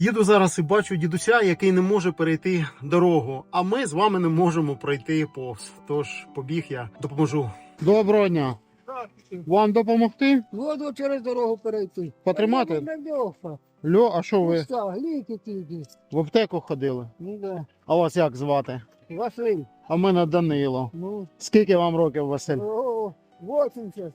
Їду зараз і бачу дідуся, який не може перейти дорогу. А ми з вами не можемо пройти повз. Тож побіг я допоможу. Доброго дня. Вам допомогти? Воду через дорогу перейти. Потримати? Льо, а що ви ліки тільки. в аптеку ходили? Ну да. А вас як звати? Василь. А мене Данило. Ну, Скільки вам років, Василь? о, 80.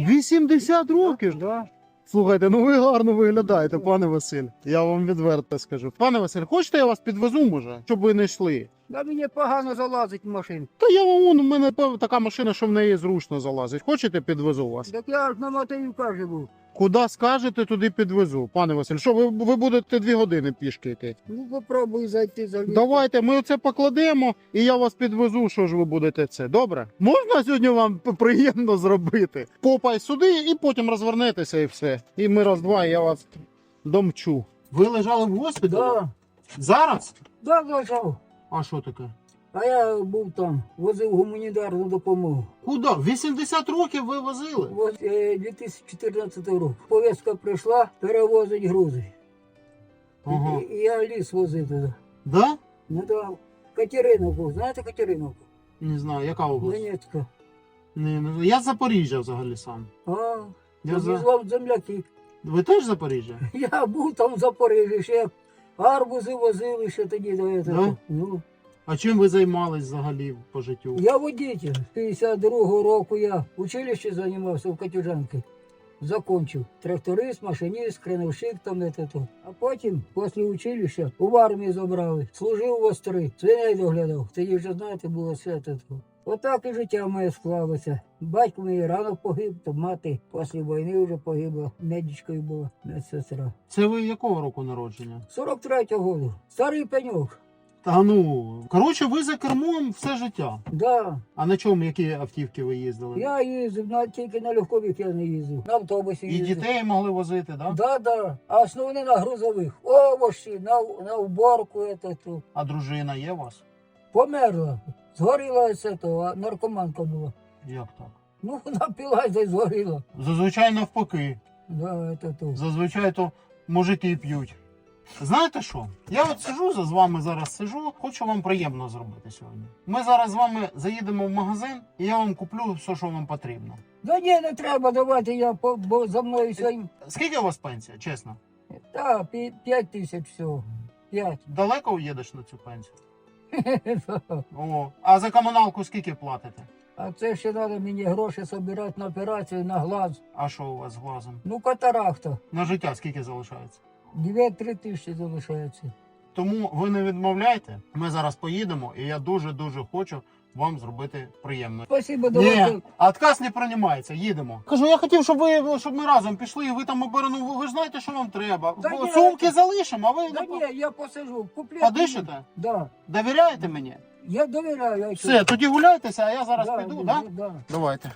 80 років. Да. Слухайте, ну ви гарно виглядаєте, пане Василь. Я вам відверто скажу. Пане Василь, хочете я вас підвезу, може, щоб ви не йшли? Да мені погано залазить в машину. Та я вам вон, у мене така машина, що в неї зручно залазить. Хочете, підвезу вас? Так я ж на Матеївка живу. Куди скажете, туди підвезу. Пане Василь, що ви, ви будете дві години пішки йти? Ну попробуй зайти за ліс. Давайте, ми оце покладемо, і я вас підвезу, що ж ви будете це. Добре? Можна сьогодні вам приємно зробити? Попай сюди і потім розвернетеся і все. І ми раз-два, і я вас домчу. Ви лежали в госпіталі? Да. Зараз? Да, лежав. А що таке? А я був там, возив гуманітарну допомогу. Куди? 80 років ви возили? Ось е, 2014 року. Повістка прийшла, перевозить грузи. Ага. І, і я ліс возив туди. Да? Ну да. Катериновку, знаєте Катериновку? Не знаю, яка область? Донецька. Не, не, я з Запоріжжя взагалі сам. А, Я за... Завізлав земляки. Ви теж з Запоріжжя? Я був там в Запоріжжі, ще арбузи возили ще тоді до цього. Да? Ну, А чим ви займались взагалі по життю? я водитель. З 52-го року я в училищі займався в Катюжанки. Закончив. Тракторист, машиніст, крановщик там не то. А потім, після училища, у армії забрали. Служив в остри, свиней доглядав. Тоді вже, знаєте, було все це. Отак і життя моє склалося. Батько мій рано погиб, то мати після війни вже погибла. Медичкою була медсестра. Це ви якого року народження? 43-го году. Старий пеньок. Та ну, коротше, ви за кермом все життя. Да. А на чому, які автівки ви їздили? Я їздив, на, тільки на легкових я не їздив. На автобусі І їздив. дітей могли возити, да? Да, да. А основні на грузових. Овощі, на, на уборку это, то. А дружина є у вас? Померла. Згоріла то, а наркоманка була. Як так? Ну, напилася і згоріла. Зазвичай навпаки. Да, это то. Зазвичай то мужики п'ють. Знаєте що? Я от сижу за з вами зараз сижу, хочу вам приємно зробити сьогодні. Ми зараз з вами заїдемо в магазин, і я вам куплю все, що вам потрібно. Да ні, не треба, давайте я, по, бо за мною сьогодні. Скільки у вас пенсія, чесно? Та, пі- п'ять тисяч всього. П'ять. Далеко їдеш на цю пенсію? О, а за комуналку скільки платите? А це ще треба мені гроші збирати на операцію на глаз. А що у вас з глазом? Ну, катарахта. На життя скільки залишається? 2-3 тисячі залишається. Тому ви не відмовляйте. Ми зараз поїдемо, і я дуже дуже хочу вам зробити приємно. Спасибо, давайте. Ні, отказ не приймається, їдемо. Кажу, я хотів, щоб ви щоб ми разом пішли, і ви там оберну. Ви, ви ж знаєте, що вам треба. Та Бо ні. Сумки залишимо, а ви Да ні, я посижу. Куплю. подишите? Да. Довіряєте мені? Я довіряю. я Все, тоді гуляйтеся, а я зараз да, піду, да? Да. Давайте.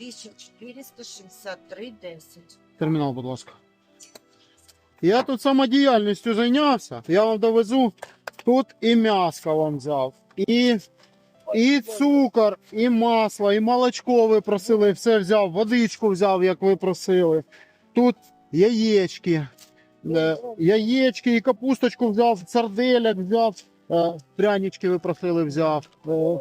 1463,10. Термінал, будь ласка. Я тут самодіяльністю зайнявся. Я вам довезу. Тут і м'яско вам взяв, і, і цукор, і масло, і молочко ви просили, все взяв, водичку взяв, як ви просили. Тут яєчки. Е, Яєчки і капусточку взяв, сарделек взяв, е, прянички ви просили, взяв. Е.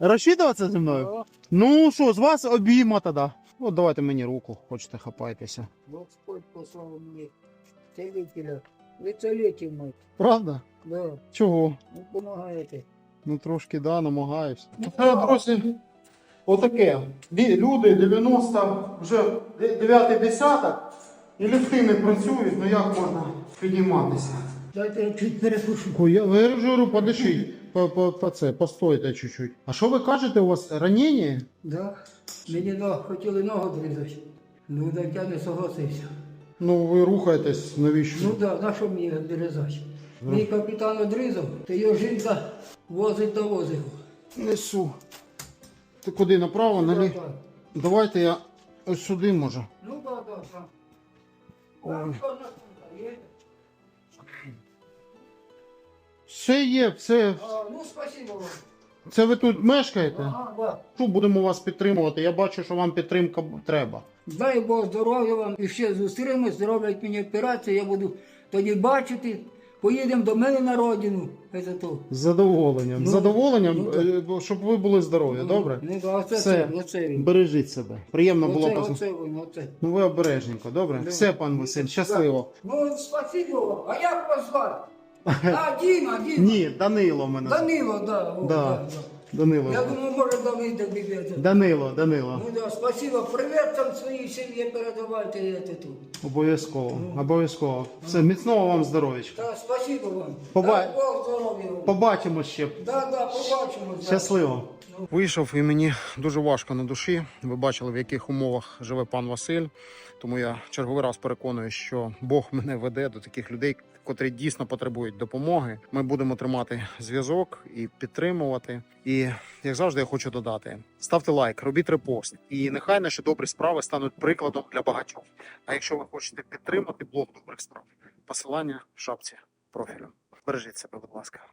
Розчитуватися зі мною? Ну що, з вас обійма тоді. Ну, давайте мені руку, хочете, хапайтеся. Господь послав мені целителя. Ви мой. Правда? Да. Чого? Ну, помогаєте. Ну трошки, да, намагаюсь. Це, друзі, отаке. Люди 90, вже 9 десяток, і ліфти не працюють, ну як можна підійматися? Дайте я чуть перекушу. Я говорю, подишіть, по, по, по це, постойте чуть-чуть. А що ви кажете, у вас ранення? Да. Мені но, хотіли ногу зрізати. Ну, так я не согласився. Ну ви рухаєтесь, навіщо? Ну да, на що мені відрізати? Мій капітан одрізав, то його жінка возить та возить. Несу. Ти куди направо, наліво? Давайте я ось сюди може. Ну да, да, да. Ой. Все є, все. А, ну спасибо вам. Це ви тут мешкаєте? Ага, да. Що будемо вас підтримувати? Я бачу, що вам підтримка треба. Дай Бог здоров'я вам і ще зустрінемось, зроблять мені операцію, я буду тоді бачити. Поїдемо до мене на родину. Це то. З задоволенням. Ну, З задоволенням, ну, е, щоб ви були здорові, добре? Ну, оце, Все. це, оце він. Бережіть себе. Приємно було Оце, познайомитися. оце він, оце. Ну ви обережненько, добре? Все, пан Василь, щасливо. Ну, спасибо вам. А як вас звати? А, Діма, Діма. Ні, Данило мене. Данило, да. О, Да. да, да. Данило. Я думаю, може Давид добиветься. Данило, Данило. Ну да, спасибо. Привет там своїй сім'ї передавайте это тут. Обов'язково, обов'язково. Все, міцного вам здоров'ячка. Да, спасибо вам. Поба- Дай Бог здоров'я вам. Побачимо ще. Да, да, побачимо. да. Щасливо. Вийшов і мені дуже важко на душі. Ви бачили, в яких умовах живе пан Василь. Тому я черговий раз переконую, що Бог мене веде до таких людей, котрі дійсно потребують допомоги. Ми будемо тримати зв'язок і підтримувати. І як завжди, я хочу додати: ставте лайк, робіть репост, і нехай наші добрі справи стануть прикладом для багатьох. А якщо ви хочете підтримати блог добрих справ, посилання в шапці профілю. Бережіть себе, будь ласка.